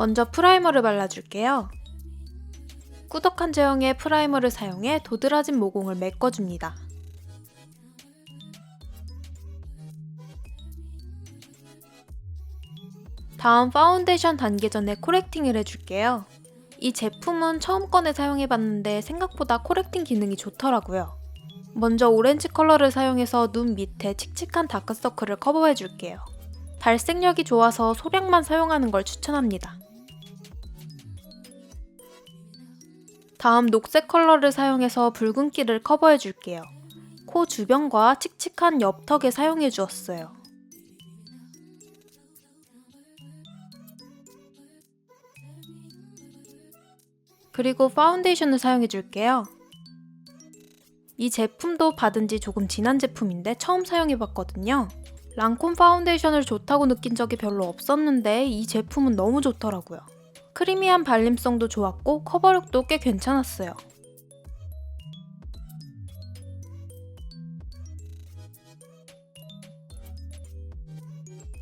먼저 프라이머를 발라줄게요. 꾸덕한 제형의 프라이머를 사용해 도드라진 모공을 메꿔줍니다. 다음 파운데이션 단계 전에 코렉팅을 해줄게요. 이 제품은 처음 꺼내 사용해봤는데 생각보다 코렉팅 기능이 좋더라고요. 먼저 오렌지 컬러를 사용해서 눈 밑에 칙칙한 다크서클을 커버해줄게요. 발색력이 좋아서 소량만 사용하는 걸 추천합니다. 다음 녹색 컬러를 사용해서 붉은기를 커버해 줄게요. 코 주변과 칙칙한 옆턱에 사용해 주었어요. 그리고 파운데이션을 사용해 줄게요. 이 제품도 받은 지 조금 지난 제품인데 처음 사용해 봤거든요. 랑콤 파운데이션을 좋다고 느낀 적이 별로 없었는데 이 제품은 너무 좋더라고요. 크리미한 발림성도 좋았고 커버력도 꽤 괜찮았어요.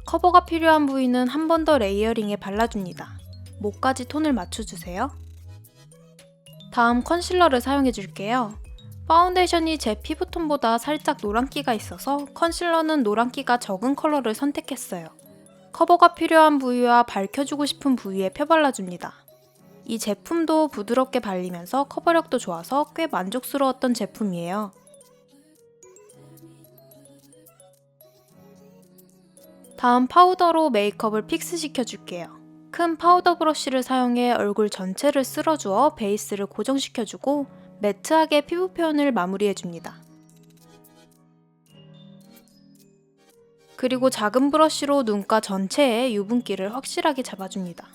커버가 필요한 부위는 한 번 더 레이어링에 발라줍니다. 목까지 톤을 맞춰주세요. 다음 컨실러를 사용해 줄게요. 파운데이션이 제 피부톤보다 살짝 노란기가 있어서 컨실러는 노란기가 적은 컬러를 선택했어요. 커버가 필요한 부위와 밝혀주고 싶은 부위에 펴발라줍니다. 이 제품도 부드럽게 발리면서 커버력도 좋아서 꽤 만족스러웠던 제품이에요. 다음 파우더로 메이크업을 픽스 시켜줄게요. 큰 파우더 브러쉬를 사용해 얼굴 전체를 쓸어주어 베이스를 고정시켜주고 매트하게 피부 표현을 마무리해줍니다. 그리고 작은 브러쉬로 눈가 전체에 유분기를 확실하게 잡아줍니다.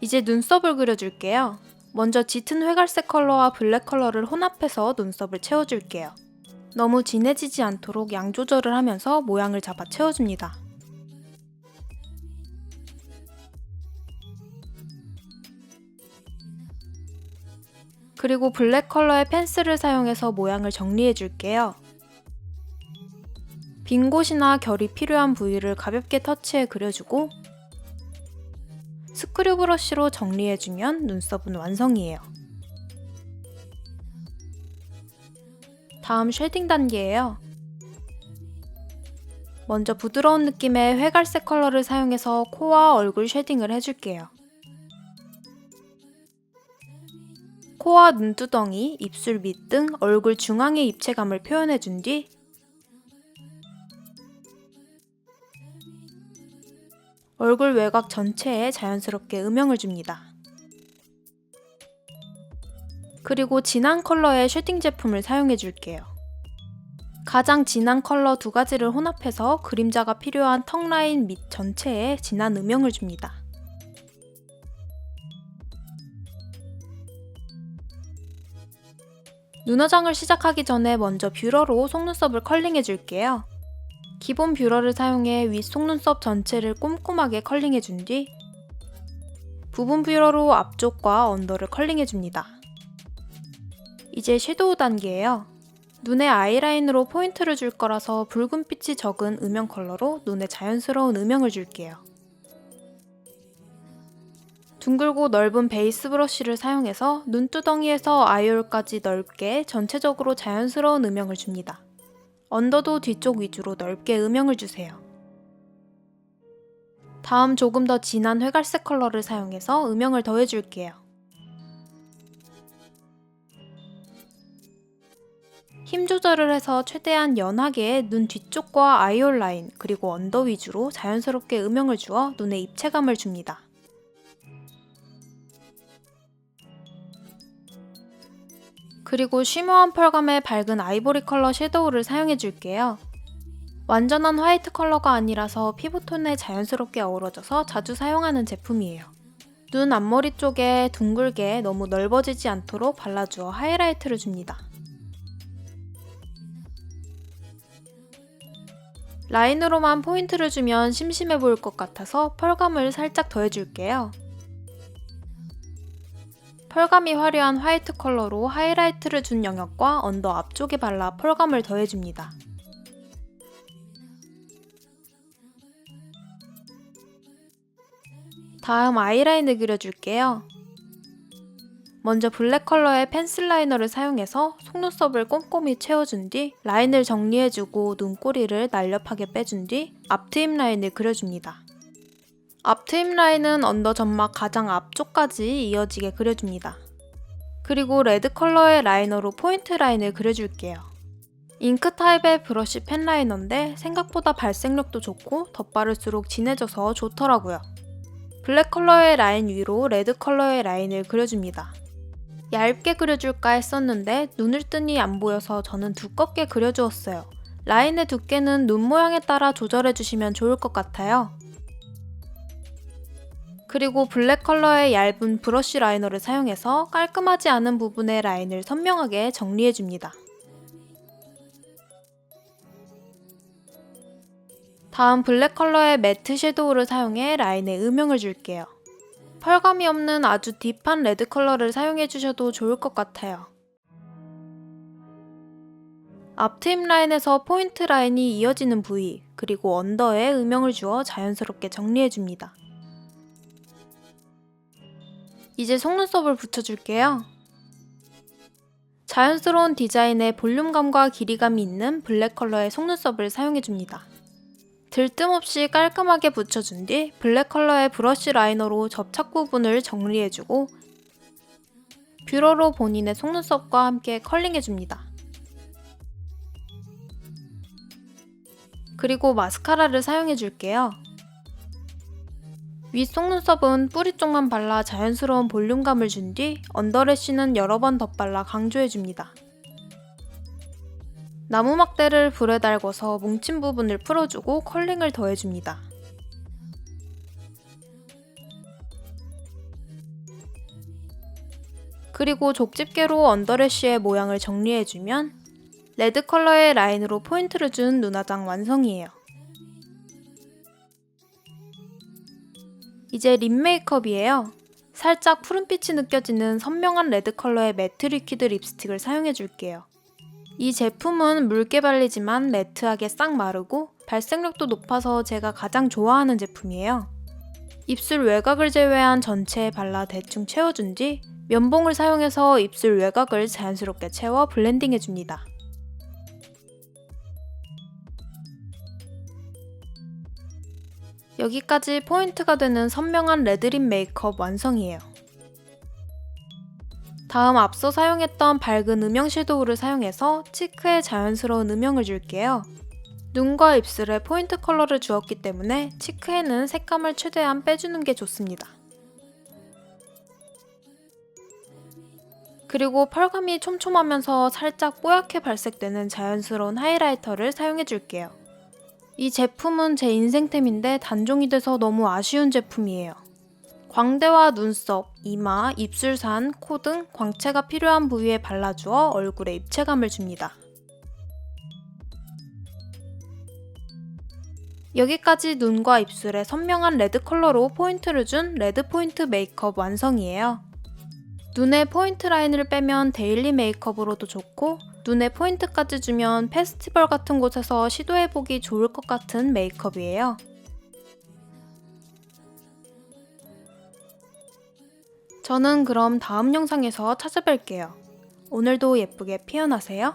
이제 눈썹을 그려줄게요. 먼저 짙은 회갈색 컬러와 블랙 컬러를 혼합해서 눈썹을 채워줄게요. 너무 진해지지 않도록 양 조절을 하면서 모양을 잡아 채워줍니다. 그리고 블랙 컬러의 펜슬을 사용해서 모양을 정리해 줄게요. 빈 곳이나 결이 필요한 부위를 가볍게 터치해 그려주고 스크류 브러쉬로 정리해주면 눈썹은 완성이에요. 다음 쉐딩 단계예요. 먼저 부드러운 느낌의 회갈색 컬러를 사용해서 코와 얼굴 쉐딩을 해줄게요. 코와 눈두덩이, 입술 밑 등 얼굴 중앙의 입체감을 표현해준 뒤 얼굴 외곽 전체에 자연스럽게 음영을 줍니다. 그리고 진한 컬러의 쉐딩 제품을 사용해 줄게요. 가장 진한 컬러 두 가지를 혼합해서 그림자가 필요한 턱 라인 밑 전체에 진한 음영을 줍니다. 눈화장을 시작하기 전에 먼저 뷰러로 속눈썹을 컬링해 줄게요. 기본 뷰러를 사용해 윗 속눈썹 전체를 꼼꼼하게 컬링해 준 뒤 부분 뷰러로 앞쪽과 언더를 컬링해 줍니다. 이제 섀도우 단계예요. 눈에 아이라인으로 포인트를 줄 거라서 붉은빛이 적은 음영 컬러로 눈에 자연스러운 음영을 줄게요. 둥글고 넓은 베이스 브러쉬를 사용해서 눈두덩이에서 아이홀까지 넓게 전체적으로 자연스러운 음영을 줍니다. 언더도 뒤쪽 위주로 넓게 음영을 주세요. 다음 조금 더 진한 회갈색 컬러를 사용해서 음영을 더해줄게요. 힘 조절을 해서 최대한 연하게 눈 뒤쪽과 아이홀 라인 그리고 언더 위주로 자연스럽게 음영을 주어 눈에 입체감을 줍니다. 그리고 쉬머한 펄감의 밝은 아이보리 컬러 섀도우를 사용해 줄게요. 완전한 화이트 컬러가 아니라서 피부톤에 자연스럽게 어우러져서 자주 사용하는 제품이에요. 눈 앞머리 쪽에 둥글게 너무 넓어지지 않도록 발라주어 하이라이트를 줍니다. 라인으로만 포인트를 주면 심심해 보일 것 같아서 펄감을 살짝 더해줄게요. 펄감이 화려한 화이트 컬러로 하이라이트를 준 영역과 언더 앞쪽에 발라 펄감을 더해줍니다. 다음 아이라인을 그려줄게요. 먼저 블랙 컬러의 펜슬 라이너를 사용해서 속눈썹을 꼼꼼히 채워준 뒤 라인을 정리해주고 눈꼬리를 날렵하게 빼준 뒤 앞트임 라인을 그려줍니다. 앞 트임 라인은 언더 점막 가장 앞쪽까지 이어지게 그려줍니다. 그리고 레드 컬러의 라이너로 포인트 라인을 그려줄게요. 잉크 타입의 브러쉬 펜 라이너인데 생각보다 발색력도 좋고 덧바를수록 진해져서 좋더라고요. 블랙 컬러의 라인 위로 레드 컬러의 라인을 그려줍니다. 얇게 그려줄까 했었는데 눈을 뜨니 안 보여서 저는 두껍게 그려주었어요. 라인의 두께는 눈 모양에 따라 조절해주시면 좋을 것 같아요. 그리고 블랙 컬러의 얇은 브러쉬 라이너를 사용해서 깔끔하지 않은 부분의 라인을 선명하게 정리해줍니다. 다음 블랙 컬러의 매트 섀도우를 사용해 라인에 음영을 줄게요. 펄감이 없는 아주 딥한 레드 컬러를 사용해 주셔도 좋을 것 같아요. 앞트임 라인에서 포인트 라인이 이어지는 부위, 그리고 언더에 음영을 주어 자연스럽게 정리해 줍니다. 이제 속눈썹을 붙여줄게요. 자연스러운 디자인에 볼륨감과 길이감이 있는 블랙 컬러의 속눈썹을 사용해 줍니다. 들뜸 없이 깔끔하게 붙여준 뒤 블랙 컬러의 브러쉬 라이너로 접착 부분을 정리해주고 뷰러로 본인의 속눈썹과 함께 컬링해줍니다. 그리고 마스카라를 사용해줄게요. 윗 속눈썹은 뿌리 쪽만 발라 자연스러운 볼륨감을 준 뒤 언더래쉬는 여러 번 덧발라 강조해줍니다. 나무 막대를 불에 달궈서 뭉친 부분을 풀어주고 컬링을 더해줍니다. 그리고 족집게로 언더래쉬의 모양을 정리해주면 레드 컬러의 라인으로 포인트를 준 눈화장 완성이에요. 이제 립 메이크업이에요. 살짝 푸른빛이 느껴지는 선명한 레드 컬러의 매트 리퀴드 립스틱을 사용해줄게요. 이 제품은 묽게 발리지만 매트하게 싹 마르고 발색력도 높아서 제가 가장 좋아하는 제품이에요. 입술 외곽을 제외한 전체에 발라 대충 채워준 뒤 면봉을 사용해서 입술 외곽을 자연스럽게 채워 블렌딩해줍니다. 여기까지 포인트가 되는 선명한 레드립 메이크업 완성이에요. 다음 앞서 사용했던 밝은 음영 섀도우를 사용해서 치크에 자연스러운 음영을 줄게요. 눈과 입술에 포인트 컬러를 주었기 때문에 치크에는 색감을 최대한 빼주는 게 좋습니다. 그리고 펄감이 촘촘하면서 살짝 뽀얗게 발색되는 자연스러운 하이라이터를 사용해 줄게요. 이 제품은 제 인생템인데 단종이 돼서 너무 아쉬운 제품이에요. 광대와 눈썹, 이마, 입술산, 코 등 광채가 필요한 부위에 발라주어 얼굴에 입체감을 줍니다. 여기까지 눈과 입술에 선명한 레드 컬러로 포인트를 준 레드 포인트 메이크업 완성이에요. 눈에 포인트 라인을 빼면 데일리 메이크업으로도 좋고 눈에 포인트까지 주면 페스티벌 같은 곳에서 시도해보기 좋을 것 같은 메이크업이에요. 저는 그럼 다음 영상에서 찾아뵐게요. 오늘도 예쁘게 피어나세요.